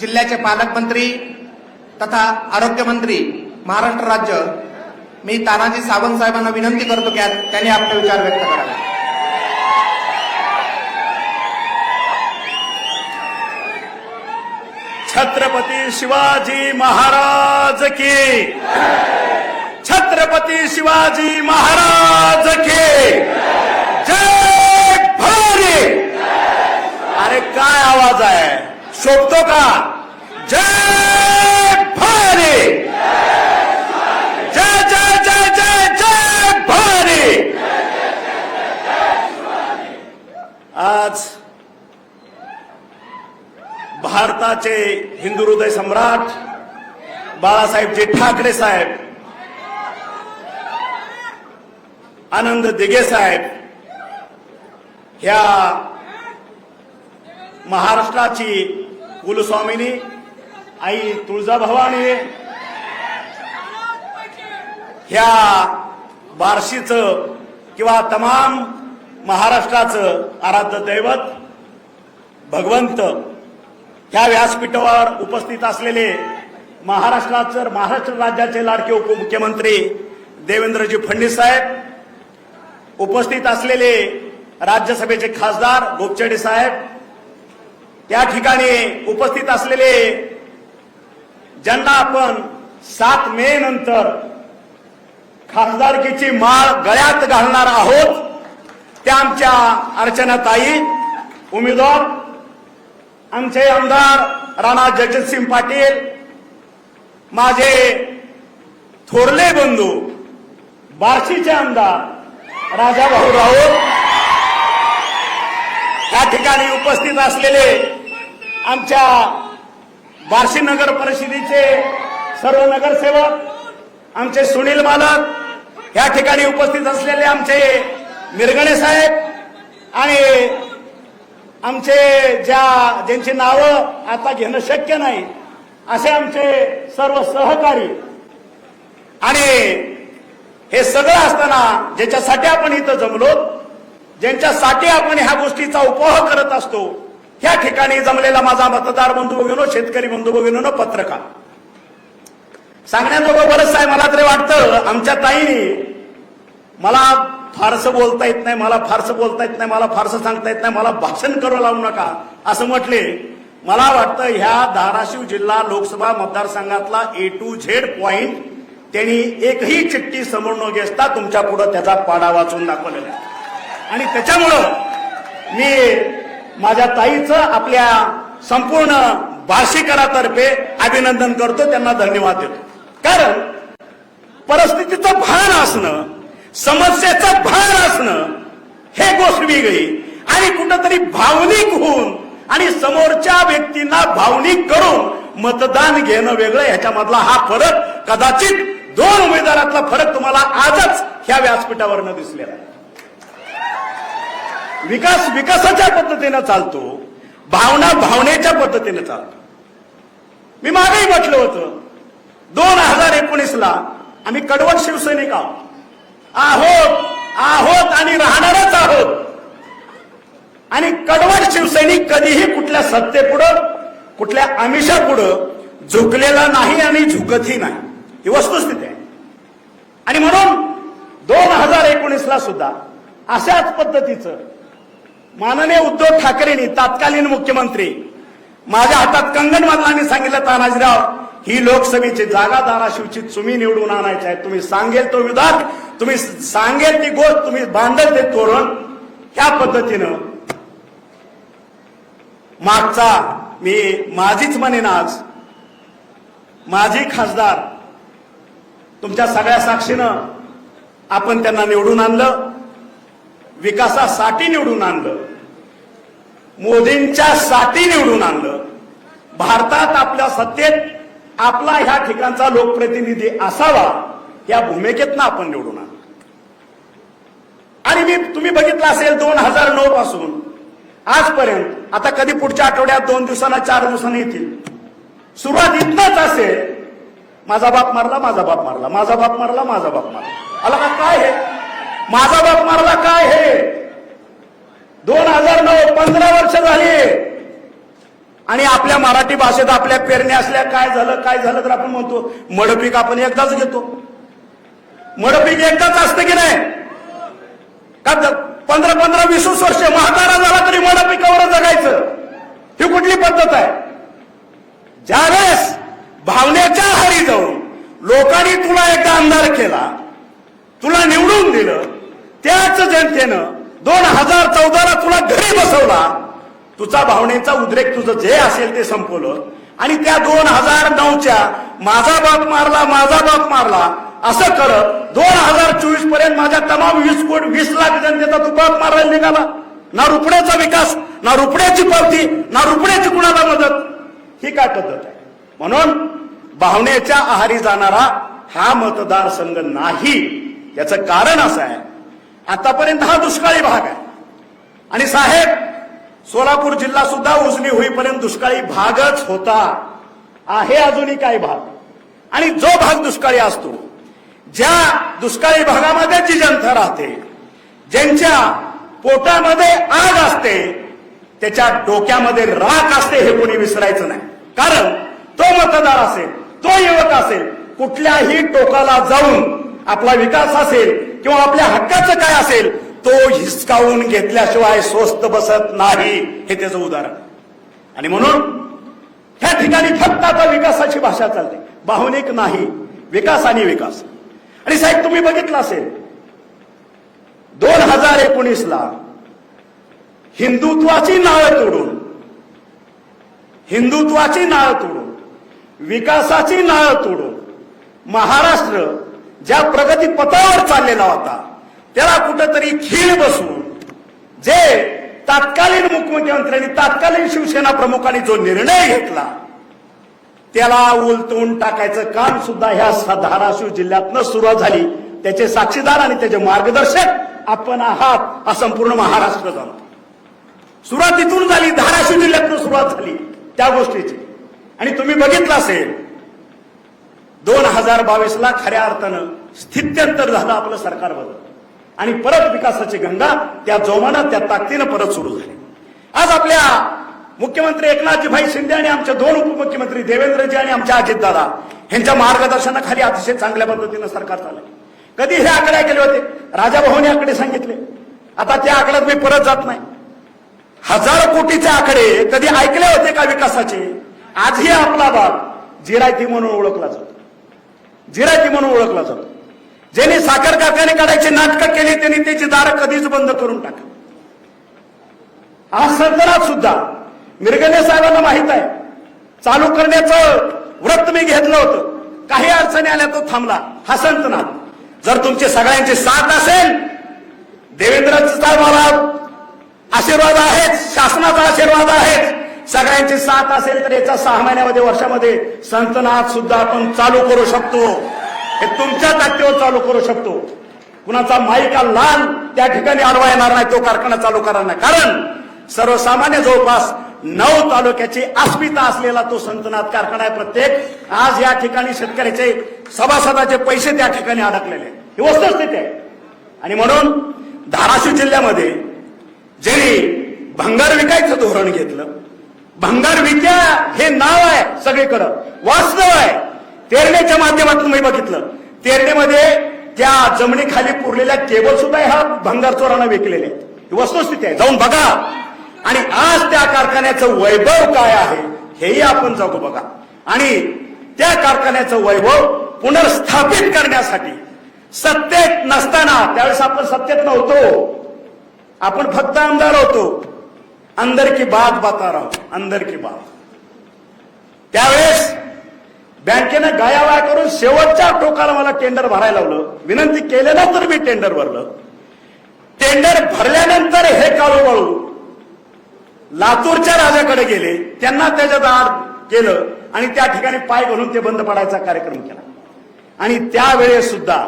जिल्ह्याचे पालकमंत्री तथा आरोग्यमंत्री महाराष्ट्र राज्य मी तानाजी सावंत साहेबांना विनंती करतो की त्यांनी आपले विचार व्यक्त करावे. छत्रपती शिवाजी महाराज की छत्रपती शिवाजी महाराज की जय भवानी अरे काय आवाज आहे? शोभतो का? जय भारी जय जय जय जय जय भारी आज भारताचे हिंदू हृदय सम्राट बाळासाहेबजी ठाकरे साहेब आनंद दिघे साहेब ह्या महाराष्ट्राची कुलस्वामिनी आई तुळजाभवानी ह्या बार्शीचं किंवा तमाम महाराष्ट्राचं आराध्य दैवत भगवंत ह्या व्यासपीठावर उपस्थित असलेले महाराष्ट्राचे महाराष्ट्र राज्याचे लाडके उपमुख्यमंत्री देवेंद्रजी फडणवीस साहेब उपस्थित असलेले राज्यसभेचे खासदार गोपचडे साहेब त्या ठिकाणी उपस्थित असलेले ज्यांना आपण सात मे नंतर खासदारकीची माळ गळ्यात घालणार आहोत त्या आमच्या अर्चनाताई उमेदवार आमचे आमदार राणा जगजितसिंग पाटील माझे थोरले बंधू बार्शीचे आमदार राजाभाऊ राऊत या ठिकाणी उपस्थित असलेले आमच्या बार्शी नगर परिषदेचे सर्व नगरसेवक आमचे सुनील मालक या ठिकाणी उपस्थित असलेले आमचे मिरगणे साहेब आणि आमचे ज्या ज्यांची नावं आता घेणं शक्य नाही असे आमचे सर्व सहकारी आणि हे सगळं असताना ज्याच्यासाठी आपण इथं जमलो ज्यांच्यासाठी आपण ह्या गोष्टीचा उपभोग करत असतो ह्या ठिकाणी जमलेला माझा मतदार बंधू भगिनो शेतकरी बंधू भगिनो पत्रकार. सांगण्याजोगं बरंच आहे मला तरी वाटतं आमच्या ताईने मला फारसं बोलता येत नाही मला फारसं बोलता येत नाही मला फारसं सांगता येत नाही मला भाषण करू लावू नका असं म्हटले. मला वाटतं ह्या धाराशिव जिल्हा लोकसभा मतदारसंघातला ए टू झेड पॉईंट त्यांनी एकही चिठ्ठी समोर न घेता तुमच्यापुढे त्याचा पाडा वाचून दाखवलेला आहे. आणि त्याच्यामुळं मी माझ्या ताईचं आपल्या संपूर्ण भाषिकरातर्फे अभिनंदन करतो त्यांना धन्यवाद देतो. कारण परिस्थितीचं भान असणं समस्येचं भान असणं हे गोष्ट वेगळी. आणि कुठंतरी भावनिक होऊन आणि समोरच्या व्यक्तींना भावनिक करून मतदान घेणं वेगळं ह्याच्यामधला हा फरक कदाचित दोन उमेदवारातला फरक तुम्हाला आजच ह्या व्यासपीठावरनं दिसलेला आहे. विकास विकासाच्या पद्धतीनं चालतो. भावना भावनेच्या पद्धतीने चालतो. मी मागेही म्हटलं होतं. दोन हजार एकोणीसला आम्ही कडवट शिवसैनिक आहोत. आहोत आहोत आणि राहणारच आहोत. आणि कडवट शिवसैनिक कधीही कुठल्या सत्तेपुढं कुठल्या आमिषापुढं झुकलेला नाही आणि झुकतही नाही. ही वस्तुस्थिती आहे. आणि म्हणून दोन हजार एकोणीसला सुद्धा अशाच पद्धतीचं माननीय उद्धव ठाकरेंनी तत्कालीन मुख्यमंत्री माझ्या हातात कंगण मधलांनी सांगितलं तानाजीराव ही लोकसभेची जागा धाराशिवची तुम्ही निवडून आणायची आहे. तुम्ही सांगेल तो विधान तुम्ही सांगेल ती गोष्ट तुम्ही बांधेल ते तोरण. ह्या पद्धतीनं मागचा मी माझीच म्हणेन आज माझी खासदार तुमच्या सगळ्या साक्षीनं आपण त्यांना निवडून आणलं. विकासासाठी निवडून आणलं. मोदींच्या साठी निवडून आणलं. भारतात आपल्या सत्तेत आपला ह्या ठिकाणचा लोकप्रतिनिधी असावा या भूमिकेतनं आपण निवडून आणलं. आणि मी तुम्ही बघितलं असेल दोन हजार नऊ पासून. आजपर्यंत आता कधी पुढच्या आठवड्यात दोन दिवसांना चार दिवसांनी येतील. सुरुवात इथनच असेल. माझा बाप मारला माझा बाप मारला माझा बाप मारला माझा बाप मारला. आला का काय हे? माझा बाप मारला काय हे? दोन हजार नऊ पंधरा वर्ष झाली. आणि आपल्या मराठी भाषेत आपल्या पेरण्या असल्या काय झालं काय झालं तर आपण म्हणतो मडपीक आपण एकदाच घेतो. मडपीक एकदाच असतं की नाही? का पंधरा पंधरा वीस वर्ष म्हातारा झाला तरी मडपिकावर जगायचं? ही कुठली पद्धत आहे? ज्यावेळेस भावनेच्या हारी जाऊन लोकांनी तुला एकदा आमदार केला तुला निवडून दिलं त्याच जनतेनं दोन हजार चौदाला तुला घरी बसवला. तुझा भावनेचा उद्रेक तुझं जे असेल ते संपवलं. आणि त्या दोन हजार नऊच्या माझा बाप मारला माझा बाप मारला असं करत दोन हजार चोवीसपर्यंत माझ्या तमाम वीस कोट वीस लाख जनतेचा तू बाप मारायला निघाला. ना रुपड्याचा विकास ना रुपड्याची पावती ना रुपड्याची कुणाला मदत? ही काय पद्धत आहे? म्हणून भावनेच्या आहारी जाणारा हा मतदारसंघ नाही. याचं कारण असं आहे आतापर्यंत हा दुष्काळी भाग आहे. आणि साहेब सोलापूर जिल्हा सुद्धा उजनी होईपर्यंत दुष्काळी भागच होता. आहे अजूनही काही भाग. आणि जो भाग दुष्काळी असतो ज्या दुष्काळी भागामध्ये जी जनता राहते ज्यांच्या पोटामध्ये आग असते त्याच्या डोक्यामध्ये राख असते हे कोणी विसरायचं नाही. कारण तो मतदार असेल तो युवक असेल कुठल्याही टोकाला जाऊन आपला विकास असेल किंवा आपल्या हक्काचं काय असेल तो हिसकावून घेतल्याशिवाय स्वस्त बसत नाही. हे त्याचं उदाहरण. आणि म्हणून ह्या ठिकाणी फक्त आता विकासाची भाषा चालते. भावनिक नाही. विकास आणि विकास. आणि साहेब तुम्ही बघितलं असेल दोन हजार एकोणीसला हिंदुत्वाची नाळ तोडून हिंदुत्वाची नाळ तोडून विकासाची नाळ तोडून महाराष्ट्र ज्या प्रगती पथावर चाललेला होता त्याला कुठंतरी खीळ बसून जे तत्कालीन मुख्यमंत्र्यांनी तत्कालीन शिवसेना प्रमुखांनी जो निर्णय घेतला त्याला उलटून टाकायचं काम सुद्धा ह्या धाराशिव जिल्ह्यातनं सुरुवात झाली. त्याचे साक्षीदार आणि त्याचे मार्गदर्शक आपण आहात हा संपूर्ण महाराष्ट्र जाणतो सुरुवात इथून झाली धाराशिव जिल्ह्यातनं सुरुवात झाली त्या गोष्टीची. आणि तुम्ही बघितलं असेल दोन हजार बावीस ला खऱ्या अर्थानं स्थित्यंतर झालं आपलं सरकार बदल आणि परत विकासाची गंगा त्या जोमानं त्या ताकदीनं परत सुरू झाली. आज आपल्या मुख्यमंत्री एकनाथजीभाई शिंदे आणि आमचे दोन उपमुख्यमंत्री देवेंद्रजी आणि आमच्या अजितदादा यांच्या मार्गदर्शनाखाली अतिशय चांगल्या पद्धतीनं सरकार चाललंय. कधी हे आकडे केले होते? राजाभाऊने आकडे सांगितले. आता त्या आकड्यात मी परत जात नाही. हजार कोटीचे आकडे कधी ऐकले होते का विकासाचे? आजही आपला भाग जिरायती म्हणून ओळखला जातो. जिरायती म्हणून ओळखला जातो. ज्यांनी साखर कारखाने काढायचे नाटकं केली त्यांनी त्याची दारं कधीच बंद करून टाकली. आज संतनात सुद्धा मिरगणे साहेबांना माहीत आहे चालू करण्याचं व्रत मी घेतलं होतं. काही अडचणी आल्या तो थांबला. हा संतनाथ जर तुमचे सगळ्यांची साथ असेल देवेंद्र मला आशीर्वाद आहेत शासनाचा आशीर्वाद आहेत. सगळ्यांची साथ असेल तर याचा सहा महिन्यामध्ये वर्षामध्ये संतनाथ सुद्धा आपण चालू करू शकतो. हे तुमच्या ताकदीवर चालू करू शकतो. कुणाचा माईका लाल त्या ठिकाणी अडवा येणार नाही तो कारखाना चालू करणार नाही. कारण सर्वसामान्य जवळपास नऊ तालुक्याची अस्मिता असलेला तो संतनाथ कारखाना आहे प्रत्येक. आज या ठिकाणी शेतकऱ्याचे सभासदाचे पैसे त्या ठिकाणी अडकलेले आहेत. ही वस्तुस्थिती आहे. आणि म्हणून धाराशिव जिल्ह्यामध्ये ज्यांनी भंगार विकायचं धोरण घेतलं भंगार विद्या हे नाव आहे सगळीकडं. वास्तव आहे. तेरणेच्या माध्यमातून मी बघितलं. तेरणेमध्ये त्या जमिनीखाली पुरलेल्या केबल सुद्धा ह्या भंगार चोरांना विकलेल्या आहेत. ही वस्तुस्थिती आहे. जाऊन बघा. आणि आज त्या कारखान्याचं वैभव काय आहे हेही आपण जाऊ बघा. आणि त्या कारखान्याचं वैभव पुनर्स्थापित करण्यासाठी सत्तेत नसताना त्यावेळेस आपण सत्तेत नव्हतो. आपण फक्त आमदार होतो. अंदर की बात बता राहू अंदर की बात। त्यावेळेस बँकेनं गायावाया करून शेवटच्या टोकाला मला टेंडर भरायला लावलं. विनंती केल्यानंतर मी टेंडर भरलं. टेंडर भरल्यानंतर हे काळू लातूरच्या राजाकडे गेले. त्यांना त्याच्या दार केलं आणि त्या ठिकाणी पाय घालून ते बंद पडायचा कार्यक्रम केला. आणि त्यावेळेस सुद्धा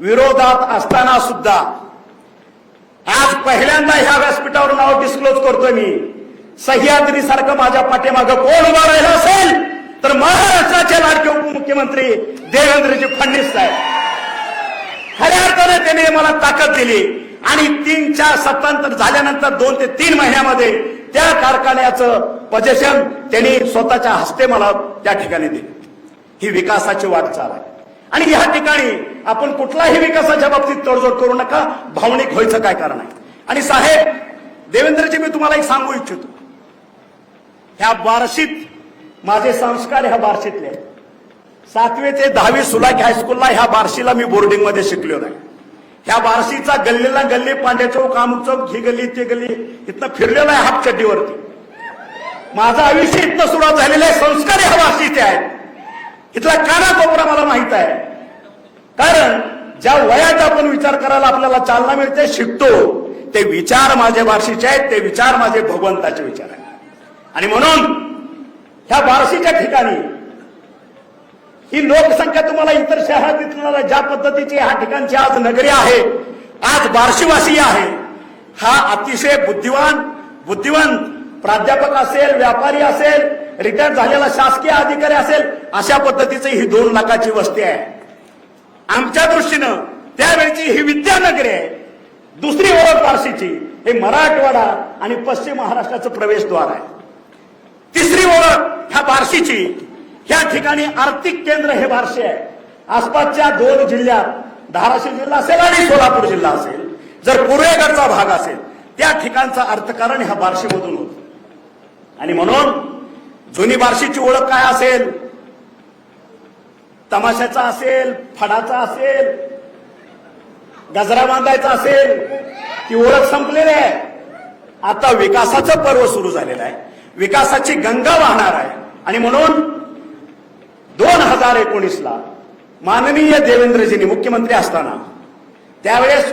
विरोधात असताना सुद्धा आज पहिल्यांदा ह्या व्यासपीठावर नाव डिस्क्लोज करतोय मी. सह्याद्री सारखं माझ्या पाठीमागं कोण उभा राहिलं असेल तर महाराष्ट्राचे लाडके उपमुख्यमंत्री देवेंद्रजी फडणवीस साहेब. खऱ्या अर्थाने त्याने मला ताकद दिली. आणि तीन चार सत्तांतर झाल्यानंतर दोन ते तीन महिन्यामध्ये त्या कारखान्याचं पजेशन त्यांनी स्वतःच्या हस्ते मला त्या ठिकाणी दिले. ही विकासाची वाटचाल आहे. आणि या ठिकाणी आपण कुठलाही विकासाच्या बाबतीत तडजोड करू नका. भावनिक व्हायचं काय कारण आहे? आणि साहेब देवेंद्रजी मी तुम्हाला एक सांगू इच्छितो. ह्या बार्शीत माझे संस्कार ह्या बार्शीतले सातवी ते दहावी सुलाख हायस्कूलला ह्या बार्शीला मी बोर्डिंगमध्ये शिकलो नाही. ह्या बार्शीचा गल्लीला गल्ली पांड्या चौक आमुक चौक ही गल्ली ते गल्ली इथनं फिरलेला आहे हाफ चड्डीवरती माझं आयुष्य इथनं सुरुवात झालेलं आहे. संस्कार ह्या बार्शीचे आहेत. इथला काना कोपरा मला माहीत आहे. कारण ज्या वयात आपण विचार करायला आपल्याला चालना मिळते शिकतो ते विचार माझे बार्शीचे आहेत ते विचार माझे भगवंताचे विचार आहेत. आणि म्हणून ह्या बार्शीच्या ठिकाणी ही लोकसंख्या तुम्हाला इतर शहरात दिसणार ज्या पद्धतीची ह्या ठिकाणची आज नगरी आहे आज बार्शीवासी आहे हा अतिशय बुद्धिवान बुद्धिवंत प्राध्यापक असेल व्यापारी असेल रिटायर झालेला शासकीय अधिकारी असेल अशा पद्धतीचं ही दोन लाखाची वस्ती आहे. आमच्या दृष्टीनं त्यावेळची ही विद्यानगरी आहे. दुसरी ओळख पारशीची हे मराठवाडा आणि पश्चिम महाराष्ट्राचं प्रवेशद्वार आहे. तिसरी ओळख ह्या बार्शीची ह्या ठिकाणी आर्थिक केंद्र हे बार्शी आहे. आसपासच्या दोन जिल्ह्यात धाराशिव जिल्हा असेल आणि सोलापूर जिल्हा असेल जर पूर्वेकडचा भाग असेल त्या ठिकाणचं अर्थकारण ह्या बार्शीमधून होत. आणि म्हणून जुनी बार्शीची ओळख काय असेल? तमाशाचा असेल फडाचा असेल गजरा बांधायचा असेल ती ओळख संपलेली आहे. आता विकासाचं पर्व सुरू झालेलं आहे. विकासाची गंगा वाहणार आहे. आणि म्हणून दोन हजार एकोणीसला माननीय देवेंद्रजींनी मुख्यमंत्री असताना त्यावेळेस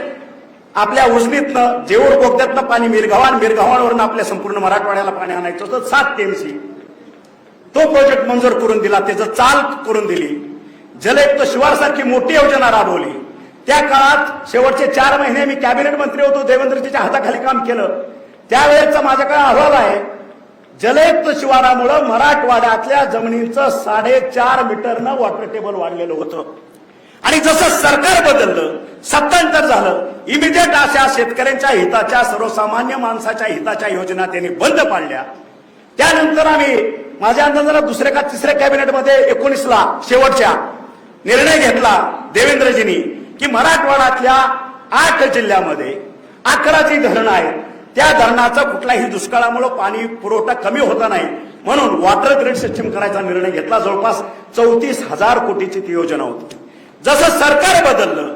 आपल्या उजनीतनं जेऊर बोगद्यातनं पाणी मिरगव्हाण मिरगव्हाणवरून आपल्या संपूर्ण मराठवाड्याला पाणी आणायचं होतं. सात टीएमसी तो प्रोजेक्ट मंजूर करून दिला त्याचं चाल करून दिली. जलयुक्त शिवारसारखी मोठी योजना राबवली. त्या काळात शेवटचे चार महिने मी कॅबिनेट मंत्री होतो देवेंद्रजीच्या हाताखाली काम केलं. त्यावेळेचा माझ्याकडे अहवाल आहे? जलयुक्त शिवारामुळं मराठवाड्यातल्या जमिनीचं साडेचार मीटरनं वॉटर टेबल वाढलेलं होतं. आणि जसं सरकार बदललं सत्तांतर झालं. इमिजिएट अशा शेतकऱ्यांच्या हिताच्या सर्वसामान्य माणसाच्या हिताच्या योजना त्यांनी बंद पाडल्या. त्यानंतर आम्ही माझ्या अंदाजाला दुसऱ्या का तिसऱ्या कॅबिनेटमध्ये एकोणीसला शेवटच्या निर्णय घेतला देवेंद्रजींनी की मराठवाड्यातल्या आठ जिल्ह्यामध्ये अकरा जी धरणं आहेत. त्या धरणाचा कुठल्याही दुष्काळामुळे पाणी पुरवठा कमी होता नाही. म्हणून वॉटर ग्रीड सिस्टीम करायचा निर्णय घेतला. जवळपास चौतीस हजार कोटीची ती योजना होती. जसं सरकार बदललं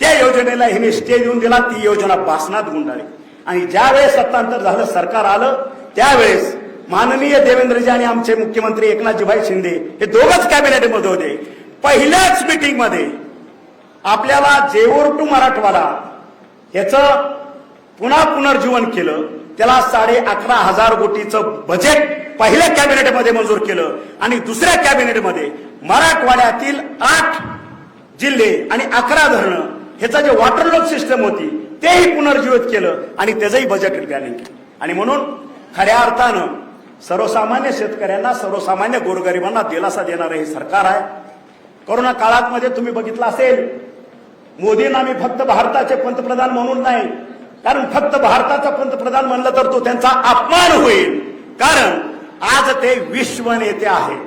त्या योजनेला हिने स्टे देऊन दिला. ती योजना पासनात गुंडाळी. आणि ज्यावेळेस सत्तांतर झालं सरकार आलं त्यावेळेस माननीय देवेंद्रजी आणि आमचे मुख्यमंत्री एकनाथजीभाई शिंदे हे दोघच कॅबिनेटमध्ये होते. पहिल्याच मिटिंगमध्ये आपल्याला जेऊर टू मराठवाडा याचं पुन्हा पुनर्जीवन केलं. त्याला साडे अकरा हजार कोटीचं बजेट पहिल्या कॅबिनेटमध्ये मंजूर केलं. आणि दुसऱ्या कॅबिनेटमध्ये मराठवाड्यातील आठ जिल्हे आणि अकरा धरणं ह्याचं जे वॉटर लॉक सिस्टम होती तेही पुनर्जीवित केलं आणि त्याचंही बजेट प्लॅनिंग केलं. आणि म्हणून खऱ्या अर्थानं सर्वसामान्य शेतकऱ्यांना सर्वसामान्य गोरगरिबांना दिलासा देणारं हे सरकार आहे. कोरोना काळात मध्ये तुम्ही बघितलं असेल मोदींना मी फक्त भारताचे पंतप्रधान म्हणून नाही कारण फक्त भारताचा पंतप्रधान म्हणलं तर तो त्यांचा अपमान होईल. कारण आज ते विश्व नेते आहेत.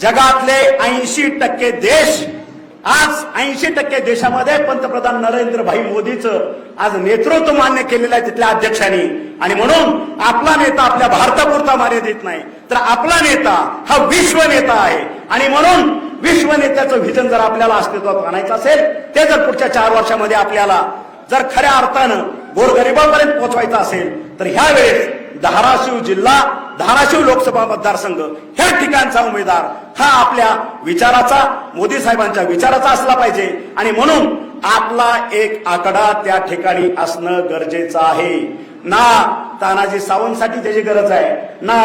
जगातले ऐंशी टक्के देश आज ऐंशी टक्के देशामध्ये पंतप्रधान नरेंद्रभाई मोदीचं आज नेतृत्व मान्य केलेलं आहे तिथल्या अध्यक्षांनी. आणि म्हणून आपला नेता आपल्या भारतापुरता मर्यादित नाही. तर आपला नेता हा विश्व नेता आहे. आणि म्हणून विश्व नेत्याचं व्हिजन जर आपल्याला अस्तित्वात आणायचं असेल ते जर पुढच्या चार वर्षामध्ये आपल्याला जर खऱ्या अर्थानं गोरगरिबांपर्यंत पोहोचवायचं असेल तर ह्यावेळेस धाराशिव जिल्हा धाराशिव लोकसभा मतदारसंघ ह्या ठिकाणचा उमेदवार हा आपल्या विचाराचा मोदी साहेबांच्या विचाराचा असला पाहिजे. आणि म्हणून आपला एक आकडा त्या ठिकाणी असणं गरजेचं आहे. ना तानाजी सावंतसाठी त्याची गरज आहे. ना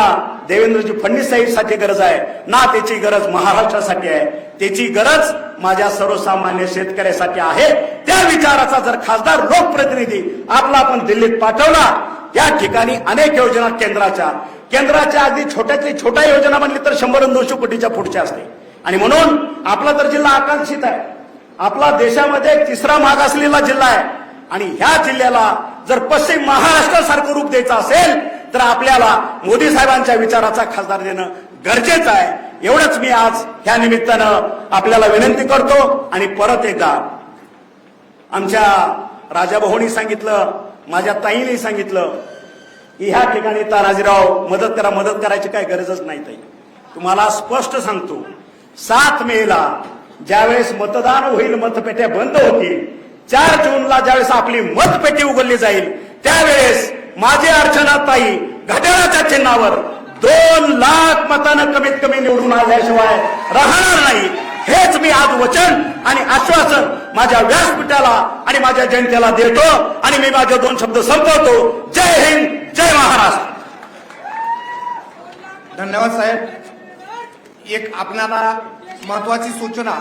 देवेंद्रजी फडणवीस साहेबसाठी गरज आहे. ना त्याची गरज महाराष्ट्रासाठी आहे. त्याची गरज माझ्या सर्वसामान्य शेतकऱ्यासाठी आहे. त्या विचाराचा जर खासदार लोकप्रतिनिधी आपला आपण दिल्लीत पाठवला या ठिकाणी अनेक योजना केंद्राच्या केंद्राच्या अगदी छोट्यातली छोट्या योजना म्हणली तर शंभर दोनशे कोटीच्या पुढच्या असते आणि म्हणून आपला तर जिल्हा आकांक्षित आहे. आपला देशामध्ये तिसरा माग असलेला जिल्हा आहे. आणि ह्या जिल्ह्याला जर पश्चिम महाराष्ट्रासारखं रूप द्यायचं असेल तर आपल्याला मोदी साहेबांच्या विचाराचा खासदार देणं गरजेचं आहे. एवढंच मी आज ह्या निमित्तानं आपल्याला विनंती करतो आणि परत एकदा आमच्या राजाभाऊनी सांगितलं माझ्या ताईने सांगितलं की ह्या ठिकाणी तानाजीराव मदत करा मदत करायची काय गरजच नाही ताई. तुम्हाला स्पष्ट सांगतो सात मेला ज्यावेळेस मतदान होईल मतपेट्या बंद होतील चार जूनला ज्यावेळेस आपली मतपेटी उघडली जाईल त्यावेळेस माझी अर्चना ताई घड्याळाच्या चिन्हावर दोन लाख मतानं कमीत कमी निवडून आल्याशिवाय राहणार नाही. हेच मी आज वचन आणि आश्वासन माझ्या व्यासपीठाला आणि माझ्या जनतेला देतो आणि मी माझे दोन शब्द संपवतो. जय हिंद जय महाराष्ट्र. धन्यवाद साहेब. एक आपणाला महत्वाची सूचना.